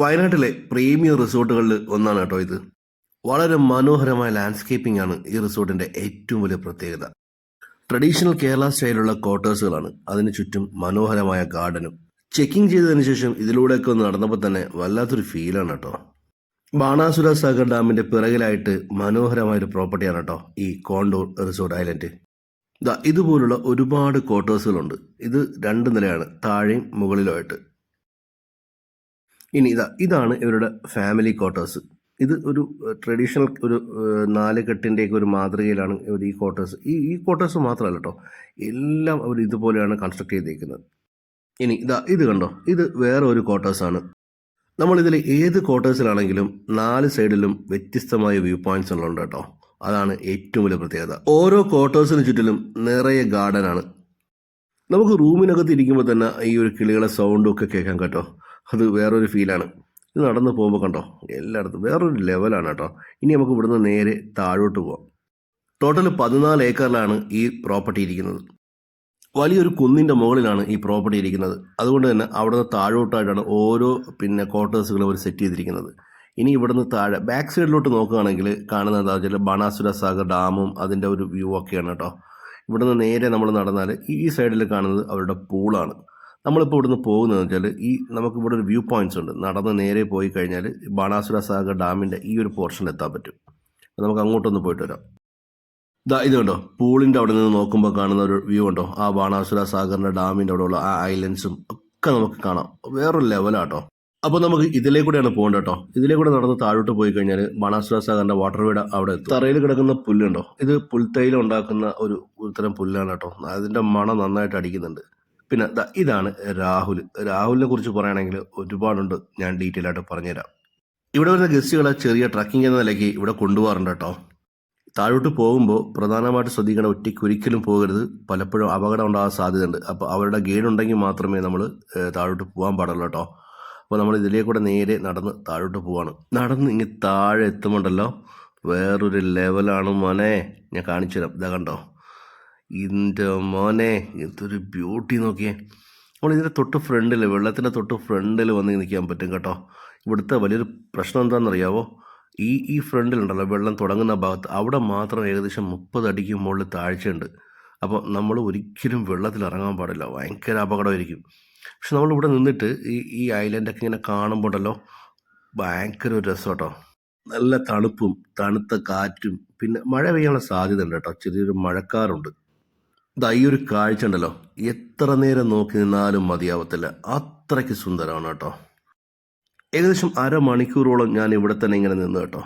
വയനാട്ടിലെ പ്രീമിയം റിസോർട്ടുകളിൽ ഒന്നാണ് കേട്ടോ ഇത്. വളരെ മനോഹരമായ ലാൻഡ്സ്കേപ്പിംഗ് ആണ് ഈ റിസോർട്ടിന്റെ ഏറ്റവും വലിയ പ്രത്യേകത. ട്രഡീഷണൽ കേരള സ്റ്റൈലുള്ള ക്വാർട്ടേഴ്സുകളാണ് അതിനു ചുറ്റും മനോഹരമായ ഗാർഡനും ചെക്കിംഗ് ചെയ്തതിനു ശേഷം ഇതിലൂടെയൊക്കെ ഒന്ന് നടന്നപ്പോൾ തന്നെ വല്ലാത്തൊരു ഫീലാണ് കേട്ടോ. ബാണാസുര സാഗർ ഡാമിന്റെ പിറകിലായിട്ട് മനോഹരമായ ഒരു പ്രോപ്പർട്ടിയാണ് കേട്ടോ ഈ കോണ്ടൂർ റിസോർട്ട് ഐലൻഡ് ഇതുപോലുള്ള ഒരുപാട് ക്വാർട്ടേഴ്സുകളുണ്ട് ഇത് രണ്ട് നിലയാണ്. താഴെയും മുകളിലുമായിട്ട്. ഇനി ഇതാ ഇതാണ് ഇവരുടെ ഫാമിലി ക്വാർട്ടേഴ്സ് ഇത് ഒരു ട്രഡീഷണൽ ഒരു നാല് കെട്ടിന്റെയൊക്കെ ഒരു മാതൃകയിലാണ് ഇവർ ഈ ക്വാർട്ടേഴ്സ് ഈ ഈ ക്വാർട്ടേഴ്സ് മാത്രമല്ല കേട്ടോ എല്ലാം അവർ ഇതുപോലെയാണ് കൺസ്ട്രക്ട് ചെയ്തേക്കുന്നത്. ഇനി ഇതാ ഇത് കണ്ടോ ഇത് വേറെ ഒരു ക്വാർട്ടേഴ്സാണ് നമ്മളിതിൽ ഏത് ക്വാർട്ടേഴ്സിലാണെങ്കിലും നാല് സൈഡിലും വ്യത്യസ്തമായ വ്യൂ പോയിന്റ്സ് ഉള്ളുണ്ട് കേട്ടോ അതാണ് ഏറ്റവും വലിയ പ്രത്യേകത. ഓരോ ക്വാർട്ടേഴ്സിന് ചുറ്റിലും നിറയെ ഗാർഡനാണ് നമുക്ക് റൂമിനകത്ത് ഇരിക്കുമ്പോൾ തന്നെ ഈ ഒരു കിളികളെ സൗണ്ടും ഒക്കെ കേൾക്കാൻ കേട്ടോ. അത് വേറൊരു ഫീലാണ് ഇത് നടന്ന് പോകുമ്പോൾ കണ്ടോ? എല്ലായിടത്തും വേറൊരു ലെവലാണ് കേട്ടോ. ഇനി നമുക്ക് ഇവിടുന്ന് നേരെ താഴോട്ട് പോവാം. ടോട്ടൽ പതിനാല് ഏക്കറിലാണ് ഈ പ്രോപ്പർട്ടി ഇരിക്കുന്നത്. വലിയൊരു കുന്നിന്റെ മുകളിലാണ് ഈ പ്രോപ്പർട്ടി ഇരിക്കുന്നത്. അതുകൊണ്ട് തന്നെ അവിടുന്ന് താഴോട്ടായിട്ടാണ് ഓരോ പിന്നെ ക്വാർട്ടേഴ്സുകളും അവർ സെറ്റ് ചെയ്തിരിക്കുന്നത്. ഇനി ഇവിടുന്ന് താഴെ ബാക്ക് സൈഡിലോട്ട് നോക്കുകയാണെങ്കിൽ കാണുന്നത് എന്താ വെച്ചാൽ ബാണാസുര സാഗർ ഡാമും അതിന്റെ ഒരു വ്യൂ ഒക്കെയാണ് കേട്ടോ. ഇവിടുന്ന് നേരെ നമ്മൾ നടന്നാൽ ഈ സൈഡിൽ കാണുന്നത് അവരുടെ പൂളാണ് നമ്മളിപ്പോൾ ഇവിടുന്ന് പോകുന്നതെന്ന് വെച്ചാൽ ഈ നമുക്ക് ഇവിടെ ഒരു വ്യൂ പോയിന്റ്സ് ഉണ്ട്. നടന്ന് നേരെ പോയി കഴിഞ്ഞാൽ ബാണാസുര സാഗർ ഡാമിന്റെ ഈ ഒരു പോർഷനിൽ എത്താൻ പറ്റും. അപ്പോൾ നമുക്ക് അങ്ങോട്ടൊന്ന് പോയിട്ട് വരാം. ഇതാ ഇത് കണ്ടോ? പൂളിന്റെ അവിടെ നിന്ന് നോക്കുമ്പോൾ കാണുന്ന ഒരു വ്യൂ ഉണ്ടോ? ആ ബാണാസുര സാഗറിന്റെ ഡാമിന്റെ അവിടെയുള്ള ആ ഐലൻഡ്സും ഒക്കെ നമുക്ക് കാണാം. വേറൊരു ലെവലാട്ടോ അപ്പോൾ നമുക്ക് ഇതിലേ കൂടെയാണ് പോകേണ്ടത് കേട്ടോ ഇതിലേ കൂടെ നടന്ന് താഴോട്ട് പോയി കഴിഞ്ഞാൽ ബാണാസുര സാഗറിന്റെ വാട്ടർ വേഡ് അവിടെ തറയിൽ കിടക്കുന്ന പുല്ലുണ്ടോ ഇത് പുൽത്തൈല ഉണ്ടാക്കുന്ന ഒരു തരം പുല്ലാണ് കേട്ടോ അതിന്റെ മണം നന്നായിട്ട് അടിക്കുന്നുണ്ട്. പിന്നെ ഇതാണ് രാഹുൽ. രാഹുലിനെ കുറിച്ച് പറയുകയാണെങ്കിൽ ഒരുപാടുണ്ട് ഞാൻ ഡീറ്റെയിൽ ആയിട്ട് പറഞ്ഞുതരാം. ഇവിടെ വരുന്ന ഗസ്റ്റുകളെ ചെറിയ ട്രക്കിംഗ് എന്ന നിലയ്ക്ക് ഇവിടെ കൊണ്ടുപോകാറുണ്ട് കേട്ടോ. താഴോട്ട് പോകുമ്പോൾ പ്രധാനമായിട്ട് ശ്രദ്ധിക്കേണ്ട ഒറ്റയ്ക്ക് ഒരിക്കലും പോകരുത്. പലപ്പോഴും അപകടം ഉണ്ടാകാൻ സാധ്യതയുണ്ട്. അപ്പോൾ അവരുടെ ഗൈഡ് ഉണ്ടെങ്കിൽ മാത്രമേ നമ്മൾ താഴോട്ട് പോകാൻ പാടുള്ളൂ കേട്ടോ. അപ്പോൾ നമ്മൾ ഇതിലേ കൂടെ നേരെ നടന്ന് താഴോട്ട് പോവാണ്. നടന്ന് ഇങ്ങ് താഴെ എത്തുമ്പോണ്ടല്ലോ വേറൊരു ലെവലാണ് മോനെ. ഞാൻ കാണിച്ചു തരാം ഇതാ കണ്ടോ? ഇതിന്റെ മോനെ എന്തൊരു ബ്യൂട്ടി നോക്കിയേ. നമ്മൾ ഇതിന്റെ തൊട്ട് ഫ്രണ്ടിൽ വെള്ളത്തിന്റെ തൊട്ട് ഫ്രണ്ടിൽ വന്ന് നിൽക്കാൻ പറ്റും കേട്ടോ. ഇവിടുത്തെ വലിയൊരു പ്രശ്നം എന്താണെന്നറിയാവോ? ഈ ഈ ഫ്രണ്ടിലുണ്ടല്ലോ വെള്ളം തുടങ്ങുന്ന ഭാഗത്ത് അവിടെ മാത്രം ഏകദേശം മുപ്പത് അടിക്ക് മുകളിൽ താഴ്ചയുണ്ട്. അപ്പോൾ നമ്മൾ ഒരിക്കലും വെള്ളത്തിൽ ഇറങ്ങാൻ പാടില്ല. ഭയങ്കര അപകടമായിരിക്കും. പക്ഷെ നമ്മളിവിടെ നിന്നിട്ട് ഈ ഈ ഐലൻഡൊക്കെ ഇങ്ങനെ കാണുമ്പോണ്ടല്ലോ ഭയങ്കര ഒരു രസം കേട്ടോ. നല്ല തണുപ്പും തണുത്ത കാറ്റും പിന്നെ മഴ പെയ്യാനുള്ള സാധ്യത ഉണ്ട് കേട്ടോ. ചെറിയൊരു മഴക്കാറുണ്ട്. ദാ ഈ ഒരു കാഴ്ച ഉണ്ടല്ലോ. എത്ര നേരം നോക്കി നിന്നാലും മതിയാവത്തില്ല. അത്രയ്ക്ക് സുന്ദരമാണ് കേട്ടോ. ഏകദേശം അരമണിക്കൂറോളം ഞാൻ ഇവിടെ തന്നെ ഇങ്ങനെ നിന്ന് കേട്ടോ.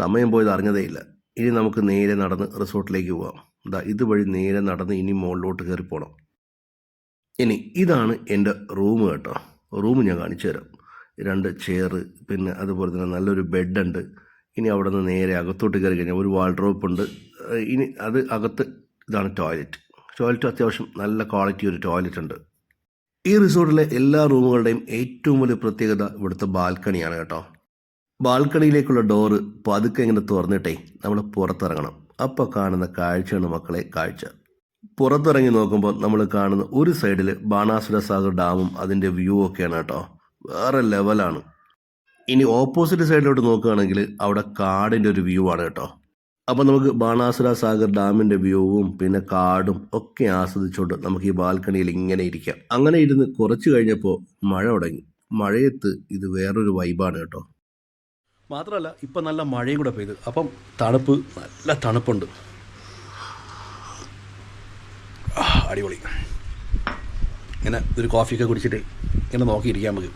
സമയം പോയത് അറിഞ്ഞതേയില്ല ഇനി നമുക്ക് നേരെ നടന്ന് റിസോർട്ടിലേക്ക് പോവാം. ദാ ഇതുവഴി നേരെ നടന്ന് ഇനി മുകളിലോട്ട് കയറി പോകണം ഇനി ഇതാണ് എന്റെ റൂം കേട്ടോ. റൂം ഞാൻ കാണിച്ചു തരാം. രണ്ട് ചെയർ പിന്നെ അതുപോലെ തന്നെ നല്ലൊരു ബെഡുണ്ട് ഇനി അവിടെ നിന്ന് നേരെ അകത്തോട്ട് കയറി കഴിഞ്ഞാൽ ഒരു വാൾഡ്രോപ്പ് ഉണ്ട്. ഇനി അത് അകത്ത് ഇതാണ് ടോയ്ലറ്റ് ടോയ്ലറ്റ് അത്യാവശ്യം നല്ല ക്വാളിറ്റി ഒരു ടോയ്ലറ്റ് ഉണ്ട്. ഈ റിസോർട്ടിലെ എല്ലാ റൂമുകളുടെയും ഏറ്റവും വലിയ പ്രത്യേകത ഇവിടുത്തെ ബാൽക്കണിയാണ് കേട്ടോ. ബാൽക്കണിയിലേക്കുള്ള ഡോറ് പതുക്കെ ഇങ്ങനെ തുറന്നിട്ടേ നമ്മൾ പുറത്തിറങ്ങണം. അപ്പോൾ കാണുന്ന കാഴ്ചയാണ് മക്കളെ കാഴ്ച. പുറത്തിറങ്ങി നോക്കുമ്പോൾ നമ്മൾ കാണുന്ന ഒരു സൈഡിൽ ബാണാസുര സാഗർ ഡാമും അതിന്റെ വ്യൂ ഒക്കെയാണ് കേട്ടോ. വേറെ ലെവലാണ് ഇനി ഓപ്പോസിറ്റ് സൈഡിലോട്ട് നോക്കുകയാണെങ്കിൽ അവിടെ കാടിന്റെ ഒരു വ്യൂ ആണ് കേട്ടോ. അപ്പോൾ നമുക്ക് ബാണാസുര സാഗർ ഡാമിന്റെ വ്യൂവും പിന്നെ കാടും ഒക്കെ ആസ്വദിച്ചുകൊണ്ട് നമുക്ക് ഈ ബാൽക്കണിയിൽ ഇങ്ങനെ ഇരിക്കാം. അങ്ങനെ ഇരുന്ന് കുറച്ച് കഴിഞ്ഞപ്പോൾ മഴ തുടങ്ങി. മഴയത്ത് ഇത് വേറൊരു വൈബാണ് കേട്ടോ. മാത്രമല്ല ഇപ്പം നല്ല മഴയും കൂടെ പെയ്ത്. അപ്പം തണുപ്പ് നല്ല തണുപ്പുണ്ട്. അടിപൊളി. ഇങ്ങനെ ഒരു കോഫിയൊക്കെ കുടിച്ചിട്ട് ഇങ്ങനെ നോക്കിയിരിക്കാൻ നമുക്ക്.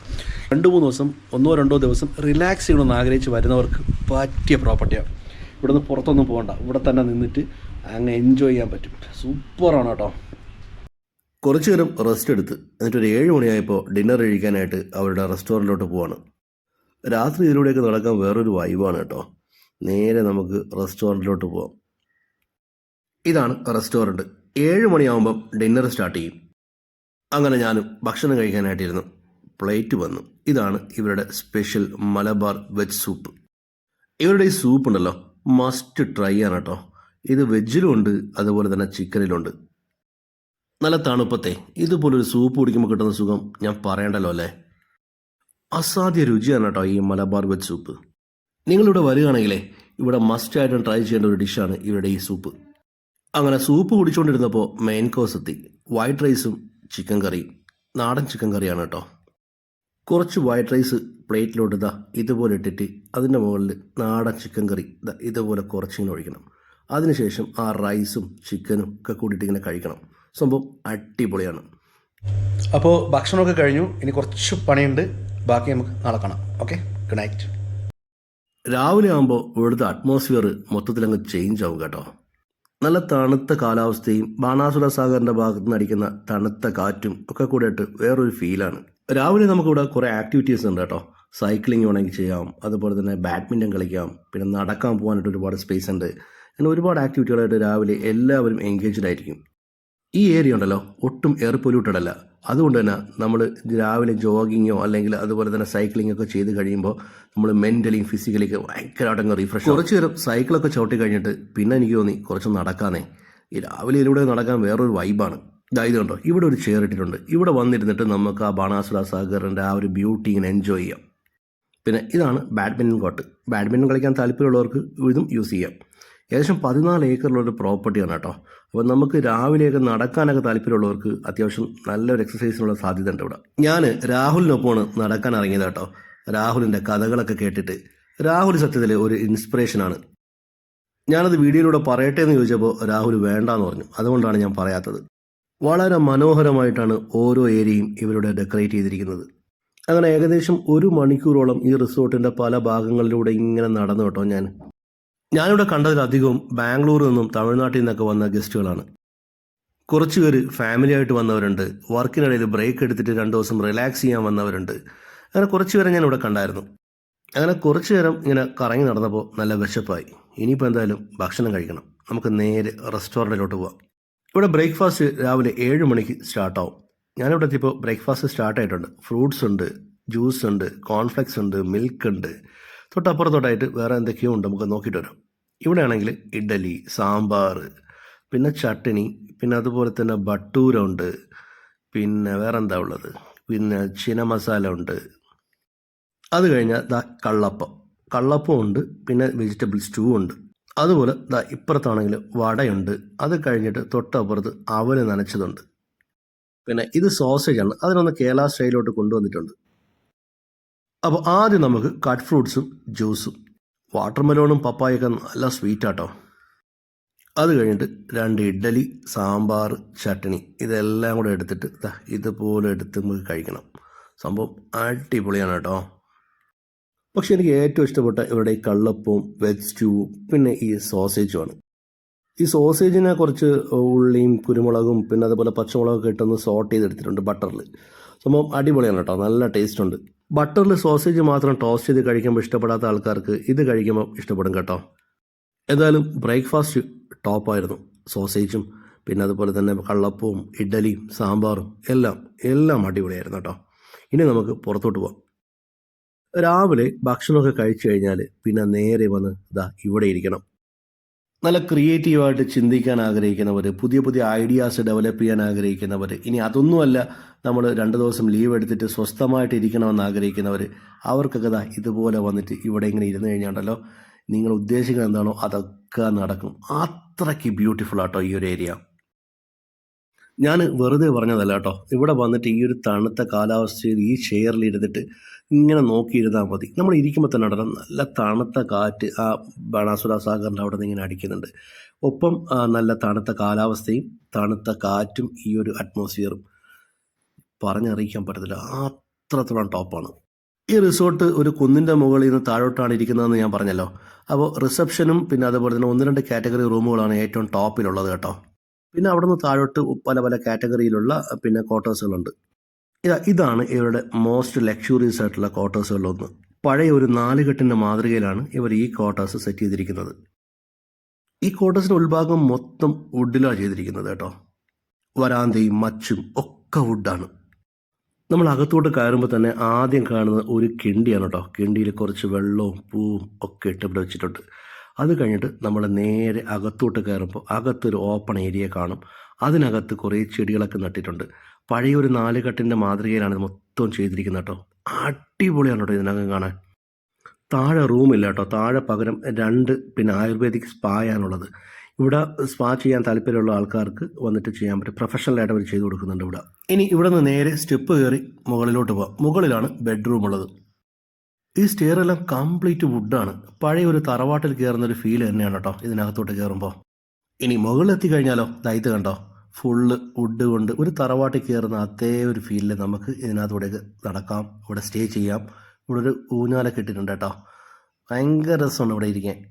രണ്ട് മൂന്ന് ദിവസം ഒന്നോ രണ്ടോ ദിവസം റിലാക്സ് ചെയ്യണമെന്ന് ആഗ്രഹിച്ച് വരുന്നവർക്ക് പറ്റിയ പ്രോപ്പർട്ടിയാണ് ഇവിടെ നിന്ന് പുറത്തൊന്നും പോകണ്ട. ഇവിടെ തന്നെ നിന്നിട്ട് അങ്ങ് എൻജോയ് ചെയ്യാൻ പറ്റും. സൂപ്പറാണ് കേട്ടോ. കുറച്ചു നേരം റെസ്റ്റ് എടുത്ത് എന്നിട്ട് ഒരു ഏഴ് മണിയായപ്പോൾ ഡിന്നർ കഴിക്കാനായിട്ട് അവരുടെ റെസ്റ്റോറന്റിലോട്ട് പോവാണ്. രാത്രി ഇതിലൂടെയൊക്കെ നടക്കാൻ വേറൊരു വൈബാണ് കേട്ടോ. നേരെ നമുക്ക് റെസ്റ്റോറന്റിലോട്ട് പോവാം. ഇതാണ് റെസ്റ്റോറന്റ് ഏഴ് മണിയാകുമ്പം ഡിന്നർ സ്റ്റാർട്ട് ചെയ്യും. അങ്ങനെ ഞാനും ഭക്ഷണം കഴിക്കാനായിട്ടിരുന്നു. പ്ലേറ്റ് വന്നു. ഇതാണ് ഇവരുടെ സ്പെഷ്യൽ മലബാർ വെജ് സൂപ്പ് ഇവരുടെ ഈ സൂപ്പ് ഉണ്ടല്ലോ മസ്റ്റ് ട്രൈ ആണ് കേട്ടോ ഇത് വെജിലും ഉണ്ട് അതുപോലെ തന്നെ ചിക്കനിലുണ്ട് നല്ല തണുപ്പത്തെ ഇതുപോലൊരു സൂപ്പ് കുടിക്കുമ്പോൾ കിട്ടുന്ന സുഖം ഞാൻ പറയണ്ടല്ലോ അല്ലേ? അസാധ്യ രുചിയാണ് കേട്ടോ ഈ മലബാർ വെജ് സൂപ്പ് നിങ്ങളിവിടെ വരികയാണെങ്കിലേ ഇവിടെ മസ്റ്റായിട്ടും ട്രൈ ചെയ്യേണ്ട ഒരു ഡിഷാണ് ഇവരുടെ ഈ സൂപ്പ് അങ്ങനെ സൂപ്പ് കുടിച്ചുകൊണ്ടിരുന്നപ്പോൾ മെയിൻ കോഴ്സ് എത്തി. വൈറ്റ് റൈസും ചിക്കൻ കറിയും നാടൻ ചിക്കൻ കറിയാണ് കേട്ടോ കുറച്ച് വൈറ്റ് റൈസ് പ്ലേറ്റിലോട്ട് ഇതാ ഇതുപോലെ ഇട്ടിട്ട് അതിന്റെ മുകളിൽ നാടൻ ചിക്കൻ കറി ഇതാ ഇതുപോലെ കുറച്ചിങ്ങനെ ഒഴിക്കണം. അതിനുശേഷം ആ റൈസും ചിക്കനും ഒക്കെ കൂടിയിട്ട് ഇങ്ങനെ കഴിക്കണം. സംഭവം അടിപൊളിയാണ്. അപ്പോൾ ഭക്ഷണമൊക്കെ കഴിഞ്ഞു. ഇനി കുറച്ച് പണിയുണ്ട്. ബാക്കി നമുക്ക് നാളെ കാണാം. ഓക്കെ ഗുഡ് നൈറ്റ് രാവിലെ ആകുമ്പോൾ ഇവിടുത്തെ അറ്റ്മോസ്ഫിയർ മൊത്തത്തിൽ അങ്ങ് ചേഞ്ച് ആവും കേട്ടോ. നല്ല തണുത്ത കാലാവസ്ഥയും ബാണാസുര സാഗറിന്റെ ഭാഗത്ത് നിന്ന് അടിക്കുന്ന തണുത്ത കാറ്റും ഒക്കെ കൂടിയിട്ട് വേറൊരു ഫീലാണ് രാവിലെ നമുക്കിവിടെ കുറേ ആക്ടിവിറ്റീസ് ഉണ്ട് കേട്ടോ. സൈക്ലിംഗ് വേണമെങ്കിൽ ചെയ്യാം. അതുപോലെ തന്നെ ബാഡ്മിന്റൺ കളിക്കാം. പിന്നെ നടക്കാൻ പോകാനായിട്ട് ഒരുപാട് സ്പേസ് ഉണ്ട്. അങ്ങനെ ഒരുപാട് ആക്ടിവിറ്റികളായിട്ട് രാവിലെ എല്ലാവരും എൻഗേജ്ഡ് ആയിരിക്കും. ഈ ഏരിയ ഉണ്ടല്ലോ ഒട്ടും എയർ പൊല്യൂട്ടഡ് അല്ല. അതുകൊണ്ട് തന്നെ നമ്മൾ രാവിലെ ജോഗിങ്ങോ അല്ലെങ്കിൽ അതുപോലെ തന്നെ സൈക്ലിംഗ് ഒക്കെ ചെയ്ത് കഴിയുമ്പോൾ നമ്മൾ മെന്റലി ഫിസിക്കലിയൊക്കെ ഭയങ്കരമായിട്ട് അങ്ങ് റീഫ്രഷ് കുറച്ച് നേരം സൈക്കിളൊക്കെ ചവിട്ടി കഴിഞ്ഞിട്ട് പിന്നെ എനിക്ക് തോന്നി കുറച്ച് നടക്കാനേ ഈ രാവിലെ ഇതിലൂടെ നടക്കാൻ വേറൊരു വൈബാണ് ഇതായത് കണ്ടോ ഇവിടെ ഒരു ചെയർ ഇട്ടിട്ടുണ്ട്. ഇവിടെ വന്നിരുന്നിട്ട് നമുക്ക് ആ ബാണാസുര സാഗറിന്റെ ആ ഒരു ബ്യൂട്ടി ഇങ്ങനെ എൻജോയ് ചെയ്യാം. പിന്നെ ഇതാണ് ബാഡ്മിന്റൺ കോർട്ട്. ബാഡ്മിന്റൺ കളിക്കാൻ താല്പര്യമുള്ളവർക്ക് ഇതും യൂസ് ചെയ്യാം. ഏകദേശം പതിനാല് ഏക്കറിലുള്ളൊരു പ്രോപ്പർട്ടിയാണ് കേട്ടോ. അപ്പോൾ നമുക്ക് രാവിലെയൊക്കെ നടക്കാനൊക്കെ താല്പര്യമുള്ളവർക്ക് അത്യാവശ്യം നല്ലൊരു എക്സസൈസിനുള്ള സാധ്യത ഉണ്ട് ഇവിടെ. ഞാൻ രാഹുലിനൊപ്പമാണ് നടക്കാൻ ഇറങ്ങിയത് കേട്ടോ. രാഹുലിന്റെ കഥകളൊക്കെ കേട്ടിട്ട്. രാഹുൽ സത്യത്തിൽ ഒരു ഇൻസ്പിറേഷനാണ് ഞാനത് വീഡിയോയിലൂടെ പറയട്ടെ എന്ന് ചോദിച്ചപ്പോൾ രാഹുൽ വേണ്ടാന്ന് പറഞ്ഞു. അതുകൊണ്ടാണ് ഞാൻ പറയാത്തത്. വളരെ മനോഹരമായിട്ടാണ് ഓരോ ഏരിയയും ഇവരുടെ ഡെക്കറേറ്റ് ചെയ്തിരിക്കുന്നത്. അങ്ങനെ ഏകദേശം ഒരു മണിക്കൂറോളം ഈ റിസോർട്ടിന്റെ പല ഭാഗങ്ങളിലൂടെ ഇങ്ങനെ നടന്നു കേട്ടോ ഞാൻ. ഞാനിവിടെ കണ്ടതിലധികവും ബാംഗ്ലൂരിൽ നിന്നും തമിഴ്നാട്ടിൽ നിന്നൊക്കെ വന്ന ഗസ്റ്റുകളാണ്. കുറച്ച് പേര് ഫാമിലി ആയിട്ട് വന്നവരുണ്ട്. വർക്കിനിടയിൽ ബ്രേക്ക് എടുത്തിട്ട് രണ്ട് ദിവസം റിലാക്സ് ചെയ്യാൻ വന്നവരുണ്ട്. അങ്ങനെ കുറച്ച് പേരെ ഞാൻ ഇവിടെ കണ്ടായിരുന്നു. അങ്ങനെ കുറച്ച് നേരം ഇങ്ങനെ കറങ്ങി നടന്നപ്പോൾ നല്ല വിശപ്പായി. ഇനിയിപ്പോൾ എന്തായാലും ഭക്ഷണം കഴിക്കണം. നമുക്ക് നേരെ റെസ്റ്റോറന്റിലോട്ട് പോവാം. ഇവിടെ ബ്രേക്ക്ഫാസ്റ്റ് രാവിലെ ഏഴ് മണിക്ക് സ്റ്റാർട്ടാവും ഞാനിവിടെ എത്തിയപ്പോൾ ബ്രേക്ക്ഫാസ്റ്റ് സ്റ്റാർട്ട് ആയിട്ടുണ്ട് ഫ്രൂട്ട്സ് ഉണ്ട് ജ്യൂസ് ഉണ്ട് കോൺഫ്ലെക്സ് ഉണ്ട് മിൽക്ക് ഉണ്ട്. തൊട്ടപ്പുറത്തോട്ടായിട്ട് വേറെ എന്തൊക്കെയോ ഉണ്ട് നമുക്ക് നോക്കിയിട്ട് വരാം. ഇവിടെ ആണെങ്കിൽ ഇഡലി സാമ്പാർ പിന്നെ ചട്ടിണി പിന്നെ അതുപോലെ തന്നെ ബട്ടൂര ഉണ്ട്. പിന്നെ വേറെ എന്താ ഉള്ളത്? പിന്നെ ചിന മസാല ഉണ്ട്. അത് കഴിഞ്ഞാൽ ദാ കള്ളപ്പം. കള്ളപ്പം ഉണ്ട് പിന്നെ വെജിറ്റബിൾ സ്റ്റൂ ഉണ്ട്. അതുപോലെ ദാ ഇപ്പുറത്താണെങ്കിൽ വടയുണ്ട്. അത് കഴിഞ്ഞിട്ട് തൊട്ടപ്പുറത്ത് അവൽ നനച്ചതുണ്ട്. പിന്നെ ഇത് സോസേജ് ആണ്. അതിനൊന്ന് കേരള സ്റ്റൈലിലോട്ട് കൊണ്ടുവന്നിട്ടുണ്ട്. അപ്പോൾ ആദ്യം നമുക്ക് കട്ട് ഫ്രൂട്ട്സും ജ്യൂസും വാട്ടർമെലോണും പപ്പായൊക്കെ നല്ല സ്വീറ്റാട്ടോ അത് കഴിഞ്ഞിട്ട് രണ്ട് ഇഡ്ഡലി സാമ്പാർ ചട്നി ഇതെല്ലാം കൂടെ എടുത്തിട്ട് ഇതുപോലെ എടുത്ത് നമുക്ക് കഴിക്കണം. സംഭവം അടിപൊളിയാണ് കേട്ടോ. പക്ഷെ എനിക്ക് ഏറ്റവും ഇഷ്ടപ്പെട്ട ഇവിടെ ഈ കള്ളപ്പവും വെജ് സ്റ്റൂവും പിന്നെ ഈ സോസേജുമാണ് ഈ സോസേജിനെ കുറച്ച് ഉള്ളിയും കുരുമുളകും പിന്നെ അതുപോലെ പച്ചമുളകൊക്കെ ഇട്ടൊന്ന് സോട്ട് ചെയ്തെടുത്തിട്ടുണ്ട് ബട്ടറിൽ സംഭവം അടിപൊളിയാണ് കേട്ടോ. നല്ല ടേസ്റ്റ് ഉണ്ട്. ബട്ടറിൽ സോസേജ് മാത്രം ടോസ്റ്റ് ചെയ്ത് കഴിക്കുമ്പോൾ ഇഷ്ടപ്പെടാത്ത ആൾക്കാർക്ക് ഇത് കഴിക്കുമ്പോൾ ഇഷ്ടപ്പെടും കേട്ടോ. എന്തായാലും ബ്രേക്ക്ഫാസ്റ്റ് ടോപ്പായിരുന്നു സോസേജും പിന്നെ അതുപോലെ തന്നെ കള്ളപ്പവും ഇഡ്ഡലിയും സാമ്പാറും എല്ലാം എല്ലാം അടിപൊളിയായിരുന്നു കേട്ടോ. ഇനി നമുക്ക് പുറത്തോട്ട് പോകാം രാവിലെ ഭക്ഷണമൊക്കെ കഴിച്ചു കഴിഞ്ഞാൽ പിന്നെ നേരെ വന്ന് ഇതാ ഇവിടെ ഇരിക്കണം. നല്ല ക്രിയേറ്റീവായിട്ട് ചിന്തിക്കാൻ ആഗ്രഹിക്കുന്നവർ പുതിയ പുതിയ ഐഡിയാസ് ഡെവലപ്പ് ചെയ്യാൻ ആഗ്രഹിക്കുന്നവർ ഇനി അതൊന്നുമല്ല നമ്മൾ രണ്ട് ദിവസം ലീവ് എടുത്തിട്ട് സ്വസ്ഥമായിട്ട് ഇരിക്കണമെന്ന് ആഗ്രഹിക്കുന്നവർ അവർക്കൊക്കെ ദാ ഇതുപോലെ വന്നിട്ട് ഇവിടെ ഇങ്ങനെ ഇരുന്ന് കഴിഞ്ഞാണ്ടല്ലോ നിങ്ങൾ ഉദ്ദേശിക്കുന്നത് എന്താണോ അതൊക്കെ നടക്കും. അത്രയ്ക്ക് ബ്യൂട്ടിഫുൾ ആട്ടോ ഈ ഒരു ഏരിയ ഞാൻ വെറുതെ പറഞ്ഞതല്ല കേട്ടോ. ഇവിടെ വന്നിട്ട് ഈ ഒരു തണുത്ത കാലാവസ്ഥയിൽ ഈ ചെയറിൽ ഇരുന്നിട്ട് ഇങ്ങനെ നോക്കിയിരുന്നാൽ മതി. നമ്മൾ ഇരിക്കുമ്പോൾ തന്നെ ഉണ്ടല്ലോ നല്ല തണുത്ത കാറ്റ് ആ ബാണാസുര സാഗറിന്റെ അവിടെ നിന്ന് ഇങ്ങനെ അടിക്കുന്നുണ്ട്. ഒപ്പം നല്ല തണുത്ത കാലാവസ്ഥയും തണുത്ത കാറ്റും ഈ ഒരു അറ്റ്മോസ്ഫിയറും പറഞ്ഞറിയിക്കാൻ പറ്റത്തില്ല. അത്രത്തോളം ടോപ്പാണ് ഈ റിസോർട്ട് ഒരു കുന്നിന്റെ മുകളിൽ നിന്ന് താഴോട്ടാണ് ഇരിക്കുന്നതെന്ന് ഞാൻ പറഞ്ഞല്ലോ. അപ്പോൾ റിസപ്ഷനും പിന്നെ അതുപോലെ തന്നെ ഒന്ന് രണ്ട് കാറ്റഗറി റൂമുകളാണ് ഏറ്റവും ടോപ്പിലുള്ളത് കേട്ടോ. പിന്നെ അവിടെ നിന്ന് താഴോട്ട് പല പല കാറ്റഗറിയിലുള്ള പിന്നെ ക്വാർട്ടേഴ്സുകളുണ്ട് ഇതാ ഇതാണ് ഇവരുടെ മോസ്റ്റ് ലക്ഷൂറിയസ് ആയിട്ടുള്ള ക്വാർട്ടേഴ്സുകളിലൊന്ന് പഴയ ഒരു നാലുകെട്ടിന്റെ മാതൃകയിലാണ് ഇവർ ഈ ക്വാർട്ടേഴ്സ് സെറ്റ് ചെയ്തിരിക്കുന്നത്. ഈ ക്വാർട്ടേഴ്സിന്റെ ഉൾഭാഗം മൊത്തം വുഡിലാണ് ചെയ്തിരിക്കുന്നത് കേട്ടോ. വരാന്തയും മച്ചും ഒക്കെ വുഡാണ് നമ്മൾ അകത്തോട്ട് കയറുമ്പോൾ തന്നെ ആദ്യം കാണുന്നത് ഒരു കിണ്ടിയാണ് കേട്ടോ. കിണ്ടിയിൽ കുറച്ച് വെള്ളവും പൂവും ഒക്കെ ഇട്ട് ഇവിടെ വെച്ചിട്ടുണ്ട്. അത് കഴിഞ്ഞിട്ട് നമ്മൾ നേരെ അകത്തോട്ട് കയറുമ്പോൾ അകത്തൊരു ഓപ്പൺ ഏരിയ കാണും. അതിനകത്ത് കുറേ ചെടികളൊക്കെ നട്ടിട്ടുണ്ട്. പഴയ ഒരു നാലുകെട്ടിന്റെ മാതൃകയിലാണ് ഇത് മൊത്തം ചെയ്തിരിക്കുന്നത് കേട്ടോ. അടിപൊളിയാണ് കേട്ടോ ഇതിനകം കാണാൻ. താഴെ റൂമില്ല കേട്ടോ. താഴെ പകരം രണ്ട് പിന്നെ ആയുർവേദിക് സ്പായാണുള്ളത് ഇവിടെ സ്പാ ചെയ്യാൻ താല്പര്യമുള്ള ആൾക്കാർക്ക് വന്നിട്ട് ചെയ്യാൻ പറ്റും. പ്രൊഫഷണലായിട്ട് അവർ ചെയ്തു കൊടുക്കുന്നുണ്ട് ഇവിടെ. ഇനി ഇവിടെ നിന്ന് നേരെ സ്റ്റെപ്പ് കയറി മുകളിലോട്ട് പോവാം. മുകളിലാണ് ബെഡ്റൂം ഉള്ളത്. ഈ സ്റ്റെയർ എല്ലാം കംപ്ലീറ്റ് വുഡാണ് പഴയ ഒരു തറവാട്ടിൽ കയറുന്ന ഒരു ഫീൽ തന്നെയാണ് കേട്ടോ ഇതിനകത്തോട്ട് കയറുമ്പോൾ ഇനി മുകളിലെത്തി കഴിഞ്ഞാലോ? ദൈത്ത് കണ്ടോ? ഫുള്ള് വുഡ് കൊണ്ട് ഒരു തറവാട്ടിൽ കയറുന്ന അതേ ഒരു ഫീലിൽ നമുക്ക് ഇതിനകത്തൂടെ നടക്കാം. ഇവിടെ സ്റ്റേ ചെയ്യാം. ഇവിടെ ഒരു ഊഞ്ഞാല ഇട്ടിട്ടുണ്ട് കേട്ടോ. ഭയങ്കര രസമാണ് ഇവിടെ ഇരിക്കാൻ.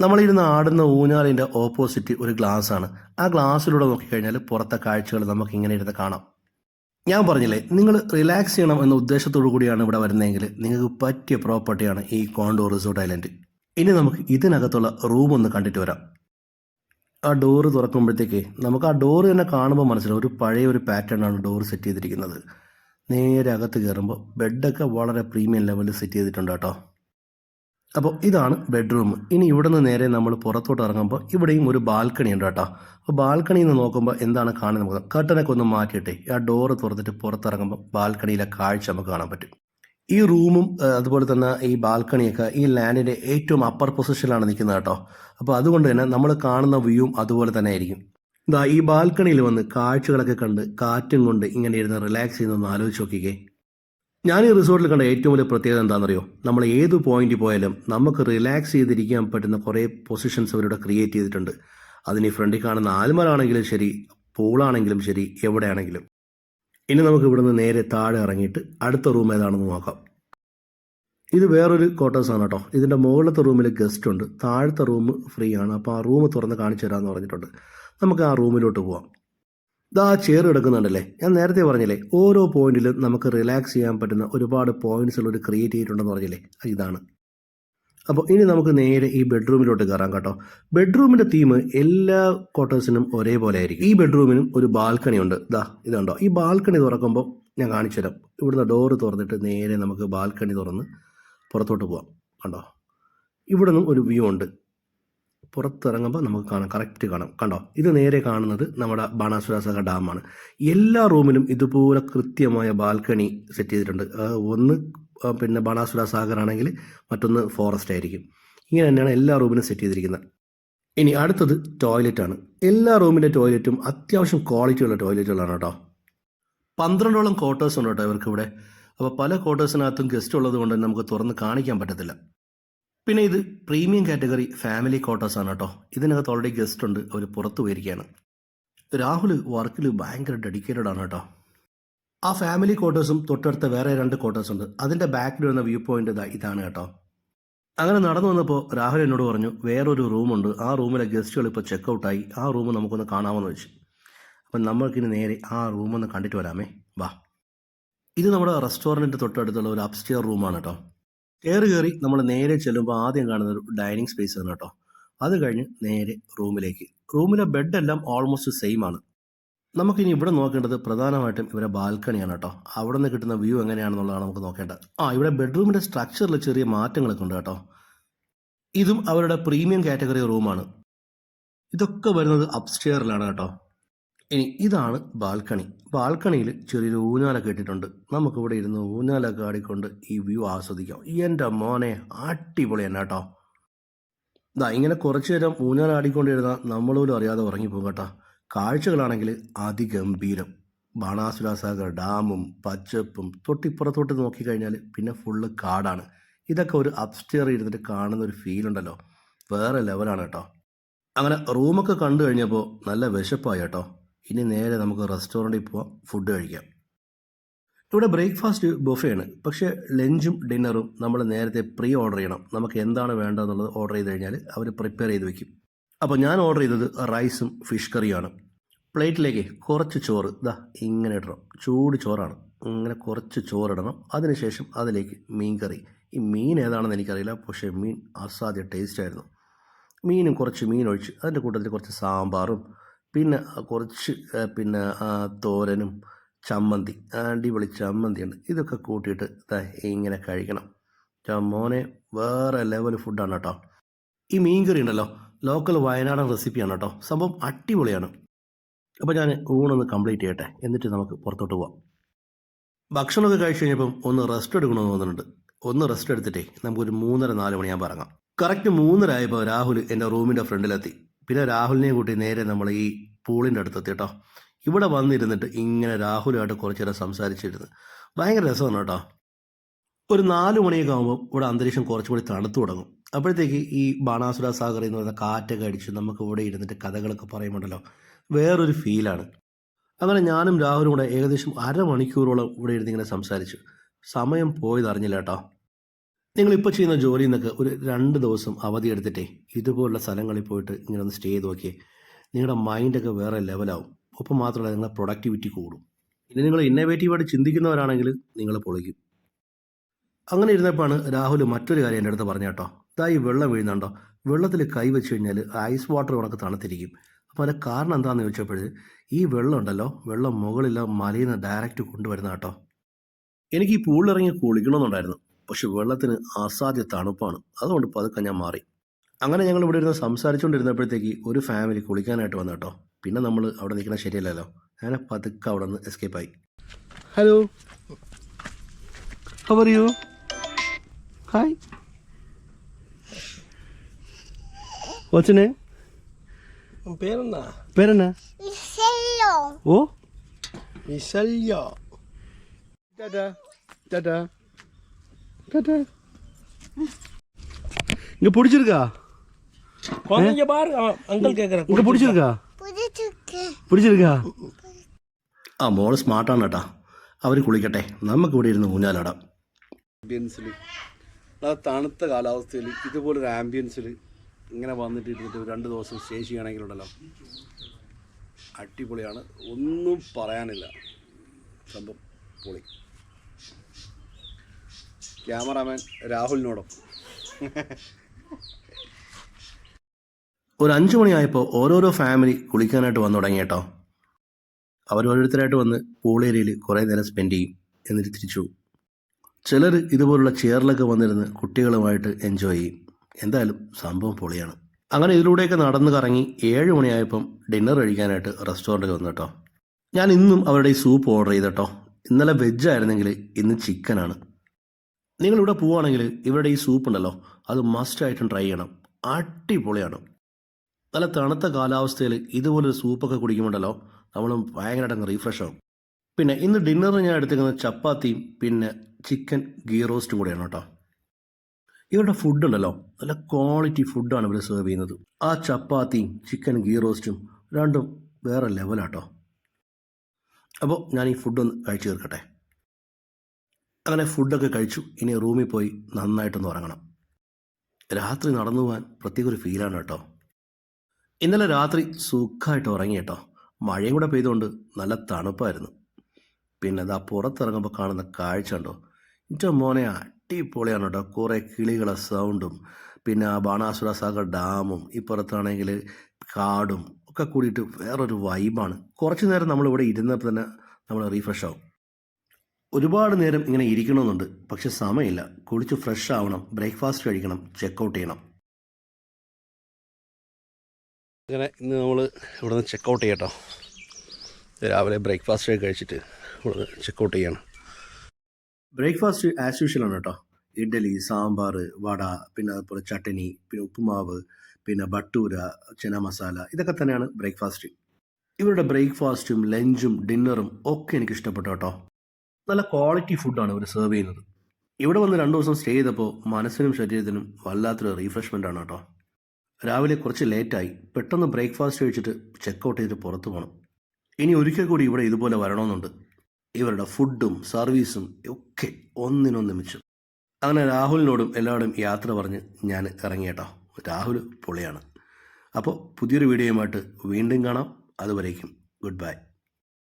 നമ്മളിരുന്ന് ആടുന്ന ഊഞ്ഞാലിന്റെ ഓപ്പോസിറ്റ് ഒരു ഗ്ലാസ് ആണ്. ആ ഗ്ലാസ്സിലൂടെ നോക്കിക്കഴിഞ്ഞാൽ പുറത്തെ കാഴ്ചകൾ നമുക്ക് ഇങ്ങനെ ഇരുന്ന് കാണാം. ഞാൻ പറഞ്ഞില്ലേ നിങ്ങൾ റിലാക്സ് ചെയ്യണം എന്ന ഉദ്ദേശത്തോടു കൂടിയാണ് ഇവിടെ വരുന്നതെങ്കിൽ നിങ്ങൾക്ക് പറ്റിയ പ്രോപ്പർട്ടിയാണ് ഈ കോണ്ടോ റിസോർട്ട് ഐലൻഡ് ഇനി നമുക്ക് ഇതിനകത്തുള്ള റൂം ഒന്ന് കണ്ടിട്ട് വരാം. ആ ഡോറ് തുറക്കുമ്പോഴത്തേക്ക് നമുക്ക് ആ ഡോറ് തന്നെ കാണുമ്പോൾ മനസ്സിലാവും. ഒരു പഴയ ഒരു പാറ്റേൺ ആണ് ഡോറ് സെറ്റ് ചെയ്തിരിക്കുന്നത്. നേരെ അകത്ത് കയറുമ്പോൾ ബെഡൊക്കെ വളരെ പ്രീമിയം ലെവലിൽ സെറ്റ് ചെയ്തിട്ടുണ്ട് കേട്ടോ. അപ്പോൾ ഇതാണ് ബെഡ്റൂം ഇനി ഇവിടെ നിന്ന് നേരെ നമ്മൾ പുറത്തോട്ട് ഇറങ്ങുമ്പോൾ ഇവിടെയും ഒരു ബാൽക്കണി ഉണ്ട് കേട്ടോ. അപ്പോൾ ബാൽക്കണിയിൽ നിന്ന് നോക്കുമ്പോൾ എന്താണ് കാണുന്നത് കർട്ടനൊക്കെ ഒന്ന് മാറ്റിയിട്ടേ. ആ ഡോറ് തുറന്നിട്ട് പുറത്തിറങ്ങുമ്പോൾ ബാൽക്കണിയിലെ കാഴ്ച നമുക്ക് കാണാൻ പറ്റും. ഈ റൂമും അതുപോലെ തന്നെ ഈ ബാൽക്കണിയൊക്കെ ഈ ലാൻഡിന്റെ ഏറ്റവും അപ്പർ പൊസിഷനിലാണ് നിൽക്കുന്നത് കേട്ടോ. അപ്പോൾ അതുകൊണ്ട് തന്നെ നമ്മൾ കാണുന്ന വ്യൂവും അതുപോലെ തന്നെ ആയിരിക്കും. ഇതാ ഈ ബാൽക്കണിയിൽ വന്ന് കാഴ്ചകളൊക്കെ കണ്ട് കാറ്റും കൊണ്ട് ഇങ്ങനെ ഇരുന്ന് റിലാക്സ് ചെയ്യുന്നൊന്ന് ആലോചിച്ച് നോക്കിക്കേ. ഞാൻ ഈ റിസോർട്ടിൽ കണ്ട ഏറ്റവും വലിയ പ്രത്യേകത എന്താണെന്നറിയോ? നമ്മൾ ഏത് പോയിന്റിൽ പോയാലും നമുക്ക് റിലാക്സ് ചെയ്തിരിക്കാൻ പറ്റുന്ന കുറേ പൊസിഷൻസ് അവരിവിടെ ക്രിയേറ്റ് ചെയ്തിട്ടുണ്ട്. അതിന് ഫ്രണ്ടിൽ കാണുന്ന ആൽമരാണെങ്കിലും ശരി പൂളാണെങ്കിലും ശരി എവിടെയാണെങ്കിലും. ഇനി നമുക്ക് ഇവിടുന്ന് നേരെ താഴെ ഇറങ്ങിയിട്ട് അടുത്ത റൂം ഏതാണെന്ന് നോക്കാം. ഇത് വേറൊരു ക്വാർട്ടേഴ്സ് ആണ് കേട്ടോ. ഇതിന്റെ മുകളിലത്തെ റൂമിൽ ഗസ്റ്റ് ഉണ്ട്. താഴത്തെ റൂം ഫ്രീ ആണ്. അപ്പോൾ ആ റൂം തുറന്ന് കാണിച്ചു തരാമെന്ന് പറഞ്ഞിട്ടുണ്ട്. നമുക്ക് ആ റൂമിലോട്ട് പോവാം. ഇതാ ചെയർ എടുക്കുന്നുണ്ടല്ലേ? ഞാൻ നേരത്തെ പറഞ്ഞില്ലേ ഓരോ പോയിന്റിലും നമുക്ക് റിലാക്സ് ചെയ്യാൻ പറ്റുന്ന ഒരുപാട് പോയിന്റ്സ് ഒരു ക്രിയേറ്റ് ചെയ്തിട്ടുണ്ടെന്ന് പറഞ്ഞില്ലേ? ഇതാണ്. അപ്പോൾ ഇനി നമുക്ക് നേരെ ഈ ബെഡ്റൂമിലോട്ട് കയറാം കേട്ടോ. ബെഡ്റൂമിന്റെ തീം എല്ലാ ക്വാർട്ടേഴ്സിനും ഒരേപോലെ ആയിരിക്കും. ഈ ബെഡ്റൂമിനും ഒരു ബാൽക്കണി ഉണ്ട്. ഇതാ ഇതുണ്ടോ ഈ ബാൽക്കണി തുറക്കുമ്പോൾ ഞാൻ കാണിച്ചു തരാം. ഇവിടുന്ന് ഡോറ് തുറന്നിട്ട് നേരെ നമുക്ക് ബാൽക്കണി തുറന്ന് പുറത്തോട്ട് പോവാം. കണ്ടോ? ഇവിടെ നിന്നും ഒരു വ്യൂ ഉണ്ട്. പുറത്തിറങ്ങുമ്പോൾ നമുക്ക് കാണാം കറക്റ്റ് കാണാം. കണ്ടോ? ഇത് നേരെ കാണുന്നത് നമ്മുടെ ബാണാസുരാസക ഡാമാണ്. എല്ലാ റൂമിലും ഇതുപോലെ കൃത്യമായ ബാൽക്കണി സെറ്റ് ചെയ്തിട്ടുണ്ട്. ഒന്ന് പിന്നെ ബാണാസുര സാഗർ ആണെങ്കിൽ മറ്റൊന്ന് ഫോറസ്റ്റ് ആയിരിക്കും. ഇങ്ങനെ തന്നെയാണ് എല്ലാ റൂമിനും സെറ്റ് ചെയ്തിരിക്കുന്നത്. ഇനി അടുത്തത് ടോയ്ലറ്റാണ് എല്ലാ റൂമിന്റെ ടോയ്ലറ്റും അത്യാവശ്യം ക്വാളിറ്റി ഉള്ള ടോയ്ലറ്റുകളാണ് കേട്ടോ. പന്ത്രണ്ടോളം ക്വാർട്ടേഴ്സ് ഉണ്ട് കേട്ടോ ഇവർക്ക് ഇവിടെ അപ്പോൾ പല ക്വാർട്ടേഴ്സിനകത്തും ഗസ്റ്റ് ഉള്ളത് കൊണ്ട് നമുക്ക് തുറന്ന് കാണിക്കാൻ പറ്റത്തില്ല. പിന്നെ ഇത് പ്രീമിയം കാറ്റഗറി ഫാമിലി ക്വാർട്ടേഴ്സ് ആണ് കേട്ടോ. ഇതിനകത്ത് ഓൾറെഡി ഗസ്റ്റ് ഉണ്ട്. അവർ പുറത്തു പോയിരിക്കുകയാണ്. രാഹുൽ വർക്കിൽ ഭയങ്കര ഡെഡിക്കേറ്റഡ് ആണ് കേട്ടോ. ആ ഫാമിലി ക്വാർട്ടേഴ്സും തൊട്ടടുത്ത വേറെ രണ്ട് ക്വാർട്ടേഴ്സ് ഉണ്ട്. അതിന്റെ ബാക്കിൽ വരുന്ന വ്യൂ പോയിന്റ് ഇതാ ഇതാണ് കേട്ടോ. അങ്ങനെ നടന്നു വന്നപ്പോൾ രാഹുൽ എന്നോട് പറഞ്ഞു വേറൊരു റൂമുണ്ട് ആ റൂമിലെ ഗസ്റ്റുകൾ ഇപ്പോൾ ചെക്കൗട്ടായി ആ റൂം നമുക്കൊന്ന് കാണാമെന്ന് വെച്ചു. അപ്പം നമ്മൾക്കിനി നേരെ ആ റൂമൊന്ന് കണ്ടിട്ട് വരാമേ. വാ. ഇത് നമ്മുടെ റെസ്റ്റോറന്റിന്റെ തൊട്ടടുത്തുള്ള ഒരു അപ്സ്റ്റെയർ റൂമാണ് കേട്ടോ. കയറി കയറി നമ്മൾ നേരെ ചെല്ലുമ്പോൾ ആദ്യം കാണുന്ന ഒരു ഡൈനിങ് സ്പേസ് ആണ് കേട്ടോ. അത് കഴിഞ്ഞ് നേരെ റൂമിലേക്ക് റൂമിലെ ബെഡ് എല്ലാം ഓൾമോസ്റ്റ് സെയിം ആണ്. നമുക്കിനി ഇവിടെ നോക്കേണ്ടത് പ്രധാനമായിട്ടും ഇവരെ ബാൽക്കണിയാണ് കേട്ടോ. അവിടെ നിന്ന് കിട്ടുന്ന വ്യൂ എങ്ങനെയാണെന്നുള്ളതാണ് നമുക്ക് നോക്കേണ്ടത്. ആ ഇവിടെ ബെഡ്റൂമിന്റെ സ്ട്രക്ചറിൽ ചെറിയ മാറ്റങ്ങളൊക്കെ ഉണ്ട് കേട്ടോ. ഇതും അവരുടെ പ്രീമിയം കാറ്റഗറി റൂമാണ് ഇതൊക്കെ വരുന്നത് അപ്സ്റ്റെയറിലാണ് കേട്ടോ. ഇനി ഇതാണ് ബാൽക്കണി. ബാൽക്കണിയിൽ ചെറിയൊരു ഊഞ്ഞാലൊക്കെ ഇട്ടിട്ടുണ്ട്. നമുക്കിവിടെ ഇരുന്ന് ഊഞ്ഞാലൊക്കെ ആടിക്കൊണ്ട് ഈ വ്യൂ ആസ്വദിക്കാം. എന്റെ മോനെ അടിപൊളി തന്നെ കേട്ടോ. ഇതാ ഇങ്ങനെ കുറച്ചു നേരം ഊഞ്ഞാലാടിക്കൊണ്ടിരുന്നാൽ നമ്മളോലും അറിയാതെ ഉറങ്ങിപ്പോകും കേട്ടോ. കാഴ്ചകളാണെങ്കിൽ അതിഗംഭീരം. ബാണാസുരാസാഗർ ഡാമും പച്ചപ്പും തൊട്ടിപ്പുറത്തോട്ട് നോക്കിക്കഴിഞ്ഞാൽ പിന്നെ ഫുള്ള് കാടാണ്. ഇതൊക്കെ ഒരു അപ്സ്റ്റെയർ ഇരുന്നിട്ട് കാണുന്ന ഒരു ഫീൽ ഉണ്ടല്ലോ. വേറെ ലെവലാണ് കേട്ടോ. അങ്ങനെ റൂമൊക്കെ കണ്ടു കഴിഞ്ഞപ്പോൾ നല്ല വിശപ്പായി കേട്ടോ. ഇനി നേരെ നമുക്ക് റെസ്റ്റോറന്റിൽ പോവാം ഫുഡ് കഴിക്കാം. ഇവിടെ ബ്രേക്ക്ഫാസ്റ്റ് ബുഫേ ആണ്. പക്ഷേ ലഞ്ചും ഡിന്നറും നമ്മൾ നേരത്തെ പ്രീ ഓർഡർ ചെയ്യണം. നമുക്ക് എന്താണ് വേണ്ടതെന്നുള്ളത് ഓർഡർ ചെയ്ത് കഴിഞ്ഞാൽ അവർ പ്രിപ്പയർ ചെയ്ത് വെക്കും. അപ്പോൾ ഞാൻ ഓർഡർ ചെയ്തത് റൈസും ഫിഷ് കറിയുമാണ് പ്ലേറ്റിലേക്ക് കുറച്ച് ചോറ്. ഇതാ ഇങ്ങനെ ഇടണം. ചൂട് ചോറാണ്. ഇങ്ങനെ കുറച്ച് ചോറിടണം. അതിനുശേഷം അതിലേക്ക് മീൻ കറി ഈ മീൻ ഏതാണെന്ന് എനിക്കറിയില്ല പക്ഷേ മീൻ അസാധ്യ ടേസ്റ്റ് ആയിരുന്നു. മീനും കുറച്ച് മീൻ ഒഴിച്ച് അതിന്റെ കൂട്ടത്തിൽ കുറച്ച് സാമ്പാറും പിന്നെ കുറച്ച് പിന്നെ തോരനും ചമ്മന്തി അടിപൊളി ചമ്മന്തിയുണ്ട്. ഇതൊക്കെ കൂട്ടിയിട്ട് ഇങ്ങനെ കഴിക്കണം. മോനെ വേറെ ലെവൽ ഫുഡാണ് കേട്ടോ. ഈ മീൻ കറി ഉണ്ടല്ലോ ലോക്കൽ വയനാടൻ റെസിപ്പിയാണ് കേട്ടോ. സംഭവം അടിപൊളിയാണ്. അപ്പോൾ ഞാൻ ഊണൊന്ന് കംപ്ലീറ്റ് ചെയ്യട്ടെ. എന്നിട്ട് നമുക്ക് പുറത്തോട്ട് പോവാം. ഭക്ഷണമൊക്കെ കഴിച്ച് കഴിഞ്ഞപ്പം ഒന്ന് റെസ്റ്റ് എടുക്കണമെന്ന് തോന്നുന്നുണ്ട്. ഒന്ന് റെസ്റ്റ് എടുത്തിട്ടേ നമുക്കൊരു മൂന്നര നാല് മണിയാകുമ്പോൾ ഇറങ്ങാം. കറക്റ്റ് മൂന്നര ആയപ്പോൾ രാഹുൽ എന്റെ റൂമിന്റെ ഫ്രണ്ടിലെത്തി. പിന്നെ രാഹുലിനെയും കൂട്ടി നേരെ നമ്മൾ ഈ പൂളിന്റെ അടുത്തെത്തി കേട്ടോ. ഇവിടെ വന്നിരുന്നിട്ട് ഇങ്ങനെ രാഹുലുമായിട്ട് കുറച്ച് നേരം സംസാരിച്ചിരുന്നു. ഭയങ്കര രസമാണ് കേട്ടോ. ഒരു നാല് മണിയൊക്കെ ആകുമ്പോൾ ഇവിടെ അന്തരീക്ഷം കുറച്ചുകൂടി തണുത്തു തുടങ്ങും. അപ്പോഴത്തേക്ക് ഈ ബാണാസുര സാഗർ എന്ന് പറയുന്ന കാറ്റൊക്കെ അടിച്ച് നമുക്ക് ഇവിടെ ഇരുന്നിട്ട് കഥകളൊക്കെ പറയുമ്പോണ്ടല്ലോ. വേറൊരു ഫീലാണ് അങ്ങനെ ഞാനും രാഹുലും കൂടെ ഏകദേശം അരമണിക്കൂറോളം ഇവിടെ ഇരുന്ന് ഇങ്ങനെ സംസാരിച്ചു. സമയം പോയതറിഞ്ഞില്ല കേട്ടോ. നിങ്ങളിപ്പോൾ ചെയ്യുന്ന ജോലിയിൽ നിന്നൊക്കെ ഒരു രണ്ട് ദിവസം അവധി എടുത്തിട്ടേ ഇതുപോലുള്ള സ്ഥലങ്ങളിൽ പോയിട്ട് ഇങ്ങനെ ഒന്ന് സ്റ്റേ ചെയ്ത് നോക്കിയേ. നിങ്ങളുടെ മൈൻഡൊക്കെ വേറെ ലെവലാവും ഒപ്പം മാത്രമല്ല നിങ്ങളുടെ പ്രൊഡക്ടിവിറ്റി കൂടും. ഇനി നിങ്ങൾ ഇന്നോവേറ്റീവായിട്ട് ചിന്തിക്കുന്നവരാണെങ്കിൽ നിങ്ങൾ പൊളിക്കും. അങ്ങനെ ഇരുന്നപ്പോഴാണ് രാഹുൽ മറ്റൊരു കാര്യം എന്റെ അടുത്ത് പറഞ്ഞു കേട്ടോ. ഇതായി വെള്ളം വീഴുന്നുണ്ടോ? വെള്ളത്തിൽ കൈ വെച്ച് കഴിഞ്ഞാൽ ഐസ് വാട്ടർ കണക്ക് തണുത്തിരിക്കും. അപ്പോൾ അതിന്റെ കാരണം എന്താണെന്ന് ചോദിച്ചപ്പോൾ ഈ വെള്ളം ഉണ്ടല്ലോ വെള്ളം മുകളിൽ മലയിൽ നിന്ന് ഡയറക്റ്റ് കൊണ്ടുവരുന്ന കേട്ടോ. എനിക്ക് ഈ പൂളിലിറങ്ങി കുളിക്കണമെന്നുണ്ടായിരുന്നു. പക്ഷെ വെള്ളത്തിന് അസാധ്യ തണുപ്പാണ്. അതുകൊണ്ട് പതുക്കെ ഞാൻ മാറി. അങ്ങനെ ഞങ്ങൾ ഇവിടെ ഇരുന്ന് സംസാരിച്ചുകൊണ്ടിരുന്നപ്പോഴത്തേക്ക് ഒരു ഫാമിലി കുളിക്കാനായിട്ട് വന്നു കേട്ടോ. പിന്നെ നമ്മൾ അവിടെ നിൽക്കുന്ന ശരിയല്ലല്ലോ. അങ്ങനെ പതുക്കെ അവിടെ നിന്ന് എസ്കേപ്പ് ആയി hello how are you hi വച്ചനെ உன் பேர் என்ன പേരെന്നാ ഓ மிசல்யா ടാറ്റാ ടാറ്റാ ടാറ്റാ இங்க பிடிச்சிருக்கா குழந்தைங்க பாரு அவன் அங்கிள் கேட்குறேன் இங்க பிடிச்சிருக்கா പിടിച്ചിരിക്കാ ആ മോള് സ്മാർട്ടാണ് കേട്ടാ അവർ കുളിക്കട്ടെ നമുക്ക് ഇവിടെ ഇരുന്ന് ഊഞ്ഞാലാടാം ആംബിയൻസിൽ അത് തണുത്ത കാലാവസ്ഥയിൽ ഇതുപോലൊരു ആംബിയൻസിൽ ഇങ്ങനെ വന്നിട്ട് ഇരുന്നിട്ട് രണ്ട് ദിവസം സ്റ്റേ ചെയ്യുകയാണെങ്കിലുണ്ടല്ലോ അടിപൊളിയാണ്. ഒന്നും പറയാനില്ല. സംഭവം പൊളി. ക്യാമറാമാൻ രാഹുലിനോടൊപ്പം. ഒരു അഞ്ചു മണിയായപ്പോൾ ഓരോരോ ഫാമിലി കുളിക്കാനായിട്ട് വന്നു തുടങ്ങി കേട്ടോ. അവർ ഓരോരുത്തരായിട്ട് വന്ന് പൂൾ ഏരിയയിൽ കുറേ നേരം സ്പെൻഡ് ചെയ്യും എന്നിട്ട് തിരിച്ചു. ചിലർ ഇതുപോലുള്ള ചെയറിലൊക്കെ വന്നിരുന്ന് കുട്ടികളുമായിട്ട് എൻജോയ് ചെയ്യും. എന്തായാലും സംഭവം പൊളിയാണ്. അങ്ങനെ ഇതിലൂടെയൊക്കെ നടന്ന് കറങ്ങി ഏഴ് മണിയായപ്പം ഡിന്നർ കഴിക്കാനായിട്ട് റെസ്റ്റോറന്റിൽ വന്നു കേട്ടോ. ഞാൻ ഇന്നും അവരുടെ ഈ സൂപ്പ് ഓർഡർ ചെയ്തട്ടോ ഇന്നലെ വെജ് ആയിരുന്നെങ്കിൽ ഇന്ന് ചിക്കനാണ് നിങ്ങളിവിടെ പോവുകയാണെങ്കിൽ ഇവരുടെ ഈ സൂപ്പ് ഉണ്ടല്ലോ അത് മസ്റ്റായിട്ടും ട്രൈ ചെയ്യണം. അടിപൊളിയാണ്. നല്ല തണുത്ത കാലാവസ്ഥയിൽ ഇതുപോലൊരു സൂപ്പൊക്കെ കുടിക്കുമ്പോണ്ടല്ലോ നമ്മൾ ഭയങ്കരമായിട്ട് റീഫ്രഷ് ആവും. പിന്നെ ഇന്ന് ഡിന്നറിന് ഞാൻ എടുത്തിരിക്കുന്നത് ചപ്പാത്തിയും പിന്നെ ചിക്കൻ ഗീ റോസ്റ്റും കൂടെയാണ് കേട്ടോ. ഇവരുടെ ഫുഡ് ഉണ്ടല്ലോ നല്ല ക്വാളിറ്റി ഫുഡാണ് ഇവർ സെർവ് ചെയ്യുന്നത്. ആ ചപ്പാത്തിയും ചിക്കൻ ഗീ റോസ്റ്റും രണ്ടും വേറെ ലെവലാട്ടോ അപ്പോൾ ഞാൻ ഈ ഫുഡൊന്ന് കഴിച്ചു തീർക്കട്ടെ. അങ്ങനെ ഫുഡൊക്കെ കഴിച്ചു. ഇനി റൂമിൽ പോയി നന്നായിട്ടൊന്ന് ഉറങ്ങണം. രാത്രി നടന്നു പോകാൻ പ്രത്യേക ഒരു ഫീലാണ് കേട്ടോ. ഇന്നലെ രാത്രി സുഖമായിട്ട് ഉറങ്ങി കേട്ടോ. മഴയും കൂടെ പെയ്തുകൊണ്ട് നല്ല തണുപ്പായിരുന്നു. പിന്നെ അതാ പുറത്തിറങ്ങുമ്പോൾ കാണുന്ന കാഴ്ച ഉണ്ടോ എന്റെ മോനെ അടിപൊളിയാണ് കേട്ടോ കുറേ കിളികളെ സൗണ്ടും പിന്നെ ആ ബാണാസുര സാഗർ ഡാമും ഇപ്പുറത്താണെങ്കിൽ കാടും ഒക്കെ കൂടിയിട്ട് വേറൊരു വൈബാണ് കുറച്ച് നേരം നമ്മളിവിടെ ഇരുന്നപ്പോൾ തന്നെ നമ്മൾ റീഫ്രഷ് ആവും. ഒരുപാട് നേരം ഇങ്ങനെ ഇരിക്കണമെന്നുണ്ട് പക്ഷെ സമയമില്ല. കുളിച്ച് ഫ്രഷ് ആവണം ബ്രേക്ക്ഫാസ്റ്റ് കഴിക്കണം ചെക്കൗട്ട് ചെയ്യണം. അങ്ങനെ ഇന്ന് നമ്മൾ ഇവിടെ നിന്ന് ചെക്കൗട്ട് ചെയ്യട്ടോ രാവിലെ ബ്രേക്ക്ഫാസ്റ്റ് കഴിച്ചിട്ട് ഇവിടെ നിന്ന് ചെക്കൗട്ട് ചെയ്യണം. ബ്രേക്ക്ഫാസ്റ്റ് ആസ് യൂഷ്വൽ ആണ് കേട്ടോ. ഇഡ്ഡലി സാമ്പാർ വട പിന്നെ അതുപോലെ ചട്ടനി പിന്നെ ഉപ്പുമാവ് പിന്നെ ബട്ടൂര ചന മസാല ഇതൊക്കെ തന്നെയാണ് ബ്രേക്ക്ഫാസ്റ്റ്. ഇവരുടെ ബ്രേക്ക്ഫാസ്റ്റും ലഞ്ചും ഡിന്നറും ഒക്കെ എനിക്ക് ഇഷ്ടപ്പെട്ടു കേട്ടോ. നല്ല ക്വാളിറ്റി ഫുഡാണ് ഇവർ സെർവ് ചെയ്യുന്നത്. ഇവിടെ വന്ന് രണ്ട് ദിവസം സ്റ്റേ ചെയ്തപ്പോൾ മനസ്സിനും ശരീരത്തിനും വല്ലാത്തൊരു റീഫ്രഷ്മെന്റ് ആണ് കേട്ടോ. രാവിലെ കുറച്ച് ലേറ്റായി പെട്ടെന്ന് ബ്രേക്ക്ഫാസ്റ്റ് കഴിച്ചിട്ട് ചെക്കൗട്ട് ചെയ്തിട്ട് പുറത്ത് പോകണം ഇനി ഒരിക്കൽ കൂടി ഇവിടെ ഇതുപോലെ വരണമെന്നുണ്ട്. ഇവരുടെ ഫുഡും സർവീസും ഒക്കെ ഒന്നിനൊന്ന് മിച്ചം. അങ്ങനെ രാഹുലിനോടും എല്ലാവരും യാത്ര പറഞ്ഞ് ഞാൻ ഇറങ്ങിയേട്ടോ. രാഹുൽ പൊളിയാണ്. അപ്പോൾ പുതിയൊരു വീഡിയോയുമായിട്ട് വീണ്ടും കാണാം. അതുവരേക്കും ഗുഡ് ബൈ.